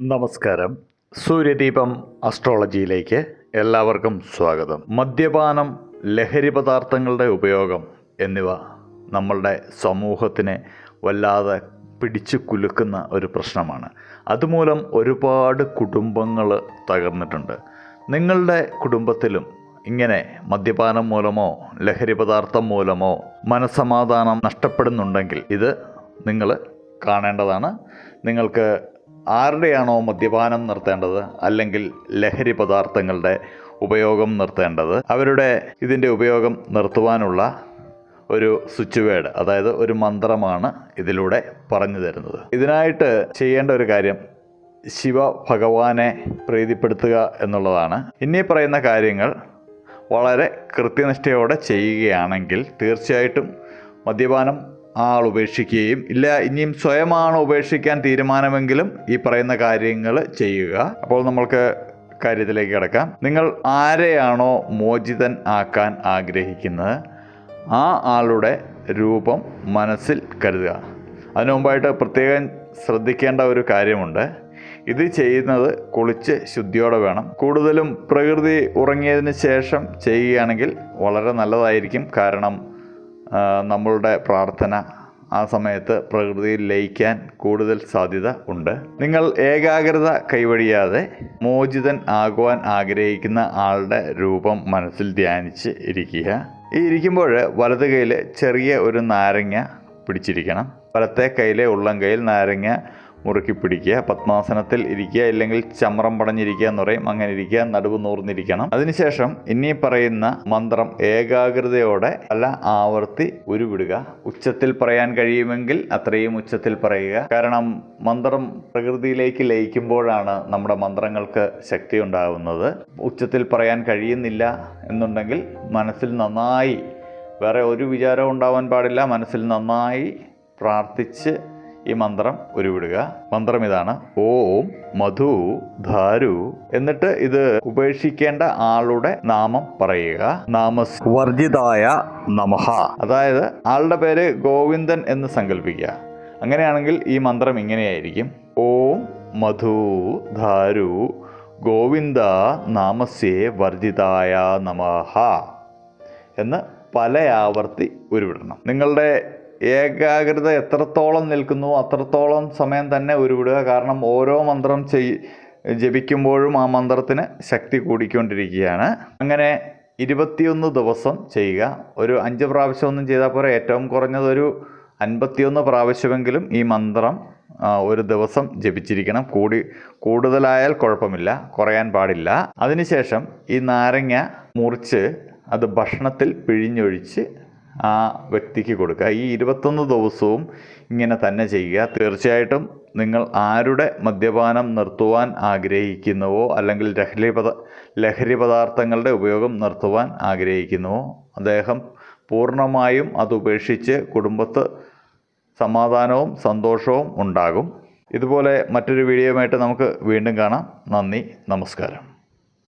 നമസ്കാരം. സൂര്യദീപം അസ്ട്രോളജിയിലേക്ക് എല്ലാവർക്കും സ്വാഗതം. മദ്യപാനം ലഹരി പദാർത്ഥങ്ങളുടെ ഉപയോഗം എന്നിവ നമ്മളുടെ സമൂഹത്തിനെ വല്ലാതെ പിടിച്ചു കുലുക്കുന്ന ഒരു പ്രശ്നമാണ്. അതുമൂലം ഒരുപാട് കുടുംബങ്ങൾ തകർന്നിട്ടുണ്ട്. നിങ്ങളുടെ കുടുംബത്തിലും ഇങ്ങനെ മദ്യപാനം മൂലമോ ലഹരി പദാർത്ഥം മൂലമോ മനസമാധാനം നഷ്ടപ്പെടുന്നുണ്ടെങ്കിൽ ഇത് നിങ്ങൾ കാണേണ്ടതാണ്. നിങ്ങൾക്ക് ആരുടെയാണോ മദ്യപാനം നിർത്തേണ്ടത് അല്ലെങ്കിൽ ലഹരി പദാർത്ഥങ്ങളുടെ ഉപയോഗം നിർത്തേണ്ടത്? അവരുടെ ഇതിന്റെ ഉപയോഗം നിർത്തുവാനുള്ള ഒരു സ്വിച്ച് വേഡ് അതായത് ഒരു മന്ത്രമാണ് ഇതിലൂടെ പറഞ്ഞു തരുന്നത്. ഇതിനായിട്ട് ചെയ്യേണ്ട ഒരു കാര്യം ശിവ ഭഗവാനെ പ്രീതിപ്പെടുത്തുക എന്നുള്ളതാണ്. ഇനി പറയുന്ന കാര്യങ്ങൾ വളരെ കൃത്യനിഷ്ഠയോടെ ചെയ്യുകയാണെങ്കിൽ തീർച്ചയായിട്ടും മദ്യപാനം ആൾ ഉപേക്ഷിക്കുകയും ഇല്ല ഇനിയും സ്വയമാണ് ഉപേക്ഷിക്കാൻ തീരുമാനമെങ്കിലും ഈ പറയുന്ന കാര്യങ്ങൾ ചെയ്യുക. അപ്പോൾ നമ്മൾക്ക് കാര്യത്തിലേക്ക് കിടക്കാം. നിങ്ങൾ ആരെയാണോ മോചിതൻ ആക്കാൻ ആഗ്രഹിക്കുന്നത് ആ ആളുടെ രൂപം മനസ്സിൽ കരുതുക. അതിനു മുമ്പായിട്ട് പ്രത്യേകം ശ്രദ്ധിക്കേണ്ട ഒരു കാര്യമുണ്ട്. ഇത് ചെയ്യുന്നത് കുളിച്ച് ശുദ്ധിയോടെ വേണം. കൂടുതലും പ്രകൃതി ഉറങ്ങിയതിന് ശേഷം ചെയ്യുകയാണെങ്കിൽ വളരെ നല്ലതായിരിക്കും. കാരണം നമ്മളുടെ പ്രാർത്ഥന ആ സമയത്ത് പ്രകൃതിയിൽ ലയിക്കാൻ കൂടുതൽ സാധ്യത ഉണ്ട്. നിങ്ങൾ ഏകാഗ്രത കൈവഴിയാതെ മോചിതൻ ആകുവാൻ ആഗ്രഹിക്കുന്ന ആളുടെ രൂപം മനസ്സിൽ ധ്യാനിച്ച് ഇരിക്കുക. ഈ ഇരിക്കുമ്പോൾ വലത് കൈയിൽ ചെറിയ ഒരു നാരങ്ങ പിടിച്ചിരിക്കണം. വലത്തെ കയ്യിലെ ഉള്ളം കയ്യിൽ നാരങ്ങ മുറുക്കി പിടിക്കുക പത്മാസനത്തിൽ ഇരിക്കുക ഇല്ലെങ്കിൽ ചമ്രം പടഞ്ഞിരിക്കുക എന്ന് പറയും. അങ്ങനെ ഇരിക്കുക നടുവ് നൂർന്നിരിക്കണം. അതിനുശേഷം ഇനി പറയുന്ന മന്ത്രം ഏകാഗ്രതയോടെ അല്ല ആവർത്തി ഉരുവിടുക. ഉച്ചത്തിൽ പറയാൻ കഴിയുമെങ്കിൽ അത്രയും ഉച്ചത്തിൽ പറയുക. കാരണം മന്ത്രം പ്രകൃതിയിലേക്ക് ലയിക്കുമ്പോഴാണ് നമ്മുടെ മന്ത്രങ്ങൾക്ക് ശക്തി ഉണ്ടാകുന്നത്. ഉച്ചത്തിൽ പറയാൻ കഴിയുന്നില്ല എന്നുണ്ടെങ്കിൽ മനസ്സിൽ നന്നായി വേറെ ഒരു വിചാരവും ഉണ്ടാവാൻ പാടില്ല. മനസ്സിൽ നന്നായി പ്രാർത്ഥിച്ച് ഈ മന്ത്രം ഉരുവിടുക. മന്ത്രം ഇതാണ് ഓം മധു ധാരു എന്നിട്ട് ഇത് ഉപേക്ഷിക്കേണ്ട ആളുടെ നാമം പറയുക. നാമസ് വർജിതായ നമഹ അതായത് ആളുടെ പേര് ഗോവിന്ദൻ എന്ന് സങ്കല്പിക്കുക അങ്ങനെയാണെങ്കിൽ ഈ മന്ത്രം ഇങ്ങനെയായിരിക്കും. ഓം മധു ധാരു ഗോവിന്ദ നാമസ്യേ വർജിതായ നമഹ എന്ന് പല ആവർത്തി ഉരുവിടണം. നിങ്ങളുടെ ഏകാഗ്രത എത്രത്തോളം നിൽക്കുന്നു അത്രത്തോളം സമയം തന്നെ ഉരുവിടുക. കാരണം ഓരോ മന്ത്രം ചെയ് ജപിക്കുമ്പോഴും ആ മന്ത്രത്തിന് ശക്തി കൂടിക്കൊണ്ടിരിക്കുകയാണ്. അങ്ങനെ ഇരുപത്തിയൊന്ന് ദിവസം ചെയ്യുക. ഒരു അഞ്ച് പ്രാവശ്യമൊന്നും ചെയ്താൽ പോലെ ഏറ്റവും കുറഞ്ഞത് ഒരു അൻപത്തിയൊന്ന് പ്രാവശ്യമെങ്കിലും ഈ മന്ത്രം ഒരു ദിവസം ജപിച്ചിരിക്കണം. കൂടി കൂടുതലായാൽ കുഴപ്പമില്ല കുറയാൻ പാടില്ല. അതിനുശേഷം ഈ നാരങ്ങ മുറിച്ച് അത് ഭക്ഷണത്തിൽ പിഴിഞ്ഞൊഴിച്ച് ആ വ്യക്തിക്ക് കൊടുക്കുക. ഈ ഇരുപത്തൊന്ന് ദിവസവും ഇങ്ങനെ തന്നെ ചെയ്യുക. തീർച്ചയായിട്ടും നിങ്ങൾ ആരുടെ മദ്യപാനം നിർത്തുവാൻ ആഗ്രഹിക്കുന്നുവോ അല്ലെങ്കിൽ ലഹരി പദ ലഹരി പദാർത്ഥങ്ങളുടെ ഉപയോഗം നിർത്തുവാൻ ആഗ്രഹിക്കുന്നുവോ അദ്ദേഹം പൂർണമായും അത് ഉപേക്ഷിച്ച് കുടുംബത്ത് സമാധാനവും സന്തോഷവും ഉണ്ടാകും. ഇതുപോലെ മറ്റൊരു വീഡിയോയുമായിട്ട് നമുക്ക് വീണ്ടും കാണാം. നന്ദി നമസ്കാരം.